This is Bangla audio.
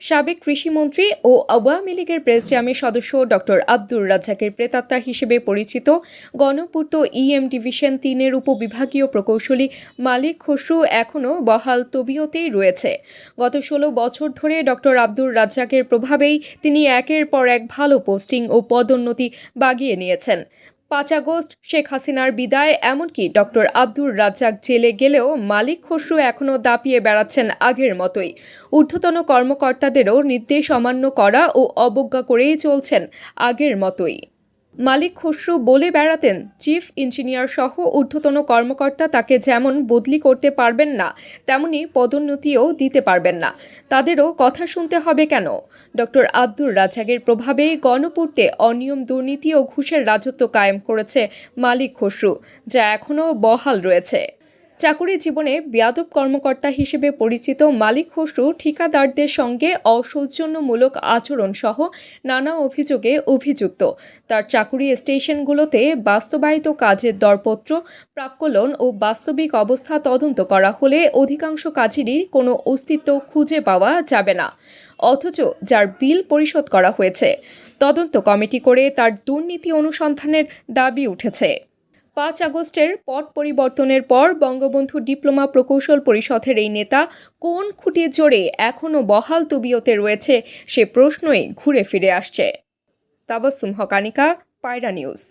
সাবেক কৃষিমন্ত্রী ও আওয়ামী লীগের প্রেসিডিয়ামের সদস্য ডক্টর আব্দুর রাজ্জাকের প্রেতাত্মা হিসেবে পরিচিত গণপূর্ত ইএম ডিভিশন তিনের উপবিভাগীয় প্রকৌশলী মালিক খসরু এখনও বহাল তবিয়তেই রয়েছে। গত ষোলো বছর ধরে ডক্টর আব্দুর রাজ্জাকের প্রভাবেই তিনি একের পর এক ভালো পোস্টিং ও পদোন্নতি বাগিয়ে নিয়েছেন। পাঁচ আগস্ট শেখ হাসিনার বিদায়, এমনকি ডক্টর আব্দুর রাজ্জাক জেলে গেলেও মালিক খসরু এখনও দাপিয়ে বেড়াচ্ছেন আগের মতোই। ঊর্ধ্বতন কর্মকর্তাদেরও নির্দেশ অমান্য করা ও অবজ্ঞা করেই চলছেন আগের মতোই। মালিক খসরু বলে বেড়াতেন, চিফ ইঞ্জিনিয়ার সহ ঊর্ধ্বতন কর্মকর্তা তাকে যেমন বদলি করতে পারবেন না, তেমনি পদোন্নতিও দিতে পারবেন না। তাদেরও কথা শুনতে হবে কেন? ডক্টর আব্দুর রাজাকের প্রভাবে গণপূর্তে অনিয়ম, দুর্নীতি ও ঘুষের রাজত্ব কায়েম করেছে মালিক খসরু, যা এখনও বহাল রয়েছে। চাকুরি জীবনে বেয়াদব কর্মকর্তা হিসেবে পরিচিত মালিক খসরু ঠিকাদারদের সঙ্গে অসৌজন্যমূলক আচরণ সহ নানা অভিযোগে অভিযুক্ত। তার চাকুরি স্টেশনগুলোতে বাস্তবায়িত কাজের দরপত্র, প্রাক্কলন ও বাস্তবিক অবস্থা তদন্ত করা হলে অধিকাংশ কাজেরই কোনো অস্তিত্ব খুঁজে পাওয়া যাবে না, অথচ যার বিল পরিশোধ করা হয়েছে। তদন্ত কমিটি করে তার দুর্নীতি অনুসন্ধানের দাবি উঠেছে। পাঁচ আগস্টের পট পরিবর্তনের পর বঙ্গবন্ধু ডিপ্লোমা প্রকৌশল পরিষদের এই নেতা কোন খুঁটি জোরে এখনও বহাল তবিয়তে রয়েছে সে প্রশ্নই ঘুরে ফিরে আসছে। তাবাসুম হকানিকা, পায়রা নিউজ।